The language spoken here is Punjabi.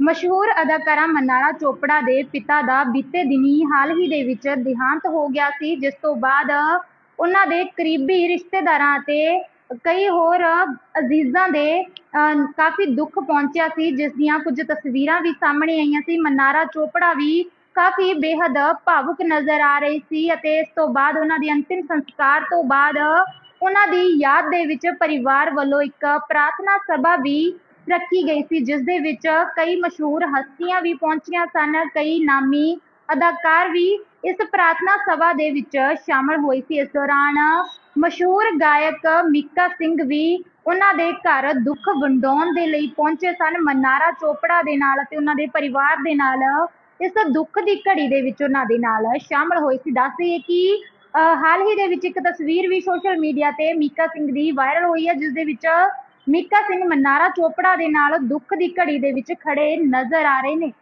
ਮਸ਼ਹੂਰ ਅਦਾਕਾਰਾ ਮਨਾਰਾ ਚੋਪੜਾ ਦੇ ਪਿਤਾ ਦਾ ਬੀਤੇ ਦਿਨੀ ਹਾਲ ਹੀ ਦੇ ਵਿੱਚ ਦੇਹਾਂਤ ਹੋ ਗਿਆ ਸੀ ਜਿਸ ਤੋਂ ਬਾਅਦ ਉਹਨਾਂ ਦੇ ਕਰੀਬੀ ਰਿਸ਼ਤੇਦਾਰਾਂ ਅਤੇ ਕਈ ਹੋਰ ਅਜ਼ੀਜ਼ਾਂ ਦੇ ਅਹ, ਕਾਫੀ ਦੁੱਖ ਪਹੁੰਚਿਆ ਸੀ ਜਿਸ ਦੀਆਂ ਕੁਝ ਤਸਵੀਰਾਂ ਵੀ ਸਾਹਮਣੇ ਆਈਆਂ ਸੀ। ਮਨਾਰਾ ਚੋਪੜਾ ਵੀ ਕਾਫੀ ਬੇਹੱਦ ਭਾਵੁਕ ਨਜ਼ਰ ਆ ਰਹੀ ਸੀ ਅਤੇ ਇਸ ਤੋਂ ਬਾਅਦ ਉਹਨਾਂ ਦੇ ਅੰਤਿਮ ਸੰਸਕਾਰ ਤੋਂ ਬਾਅਦ ਉਹਨਾਂ ਦੀ ਯਾਦ ਦੇ ਵਿੱਚ ਪਰਿਵਾਰ ਵੱਲੋਂ ਇੱਕ ਪ੍ਰਾਰਥਨਾ ਸਭਾ ਵੀ ਰੱਖੀ ਗਈ ਸੀ ਜਿਸ ਦੇ ਵਿੱਚ ਕਈ ਮਸ਼ਹੂਰ ਹਸਤੀਆਂ ਵੀ ਪਹੁੰਚੀਆਂ ਸਨ ਕਈ ਨਾਮੀ ਅਦਾਕਾਰ ਵੀ ਇਸ ਪ੍ਰਾਰਥਨਾ ਸਭਾ ਦੇ ਵਿੱਚ ਸ਼ਾਮਲ ਹੋਏ ਸੀ। ਇਸ ਦੌਰਾਨ ਮਸ਼ਹੂਰ ਗਾਇਕ ਮੀਕਾ ਸਿੰਘ ਵੀ ਉਹਨਾਂ ਦੇ ਘਰ ਦੁੱਖ ਵੰਡਾਉਣ ਦੇ ਲਈ ਪਹੁੰਚੇ ਸਨ। ਮਨਾਰਾ ਚੋਪੜਾ ਦੇ ਨਾਲ ਅਤੇ ਉਹਨਾਂ ਦੇ ਪਰਿਵਾਰ ਦੇ ਨਾਲ ਇਸ ਦੁੱਖ ਦੀ ਘੜੀ ਦੇ ਵਿੱਚ ਉਹਨਾਂ ਦੇ ਨਾਲ ਸ਼ਾਮਲ ਹੋਏ ਸੀ। ਦੱਸ ਦਈਏ ਕਿ ਅਹ, ਹਾਲ ਹੀ ਦੇ ਵਿੱਚ ਇੱਕ ਤਸਵੀਰ ਵੀ ਸੋਸ਼ਲ ਮੀਡੀਆ ਤੇ ਮੀਕਾ ਸਿੰਘ ਦੀ ਵਾਇਰਲ ਹੋਈ ਹੈ ਜਿਸ ਦੇ ਵਿੱਚ ਮੀਕਾ ਸਿੰਘ ਮਨਾਰਾ ਚੋਪੜਾ ਦੇ ਨਾਲ ਦੁੱਖ ਦੀ ਘੜੀ ਦੇ ਵਿੱਚ ਖੜੇ ਨਜ਼ਰ ਆ ਰਹੇ ਨੇ।